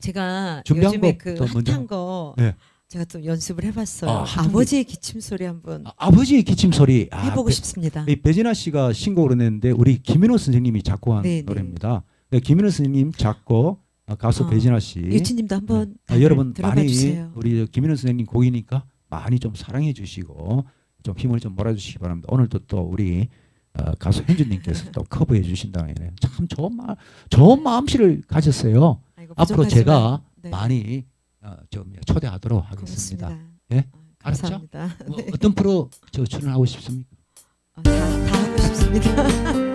제가 준비한 요즘에 그 것부터 먼저. 핫한 거 네. 제가 좀 연습을 해봤어요. 아, 핫한 아, 버지의 기침 소리 한번 아, 아버지의 기침 소리. 아, 해보고 배- 싶습니다. 이 배진아 씨가 신곡을 냈는데 우리 김인호 선생님이 작곡한 네, 네. 노래입니다. 네, 김인호 선생님 작곡 아, 가수 어, 배진아 씨. 유치님도 한번 아, 여러분 들어봐 많이 주세요. 우리 김인호 선생님 곡이니까 많이 좀 사랑해 주시고 좀 힘을 좀 몰아주시기 바랍니다. 오늘도 또 우리 어, 가수 현주님께서 또 커버해 주신다면 참 좋은 마 좋은 마음씨를 가졌어요. 아이고, 앞으로 제가 네, 많이 어, 좀 초대하도록 하겠습니다. 고맙습니다. 예? 아, 감사합니다. 뭐 네. 어떤 프로 저 출연하고 싶습니까? 아, 다, 다 하고 싶습니다.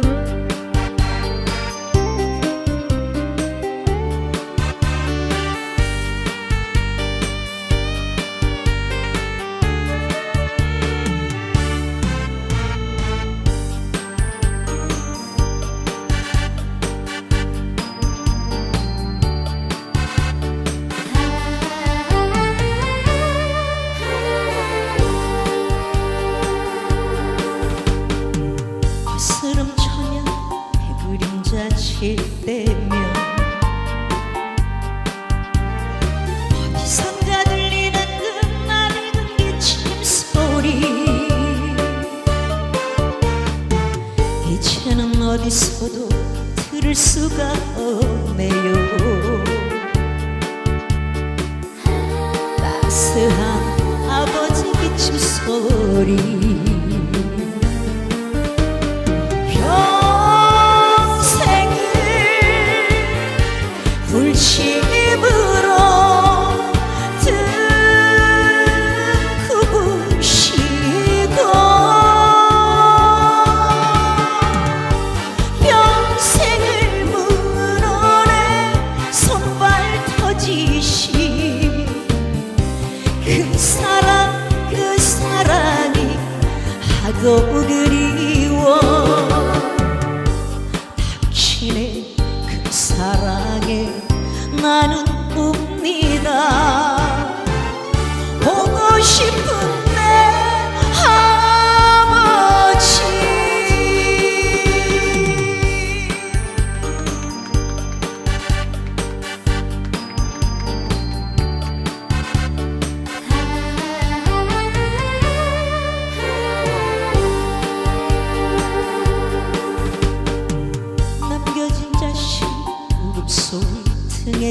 칠 때면 어디선가 들리는 그 맑은 기침 소리. 이제는 어디서도 들을 수가 없네요. 따스한 아버지 기침 소리 사랑 그 사랑이 하도 그리워. 당신의 그 사랑에 나는 웁니다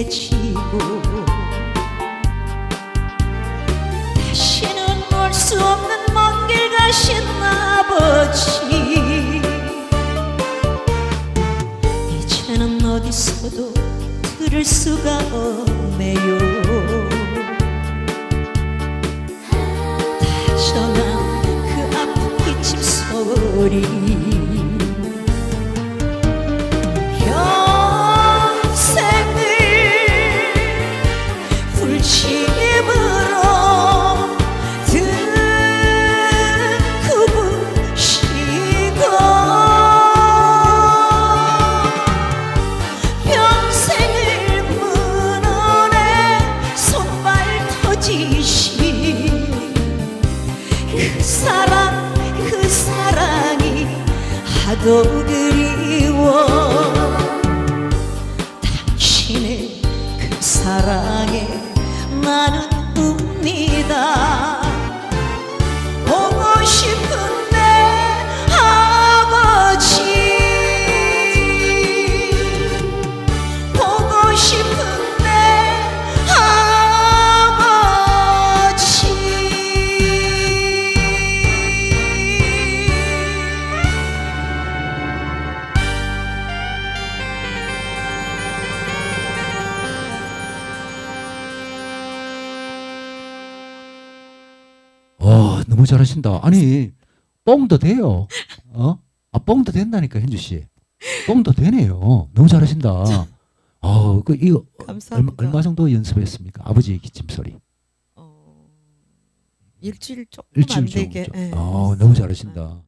지고 다시는 올수 없는 먼 길 가신 아버지. 이제는 어디서도 들을 수가 없네요. 다정한 그 아픈 기침 소리 그 사랑 그 사랑이 하도 그리워. 당신의 그 사랑에 나는 웁니다 너무 잘하신다. 아니, 뽕도 돼요. 어? 아, 뽕도 된다니까, 현주 씨. 뽕도 되네요. 너무 잘하신다. 어, 그, 이거, 얼마, 감사합니다. 얼마 정도 연습했습니까? 아버지의 기침 소리. 어, 일주일 조금 일주일 안 되게. 정도. 예, 어, 너무 했어요. 잘하신다.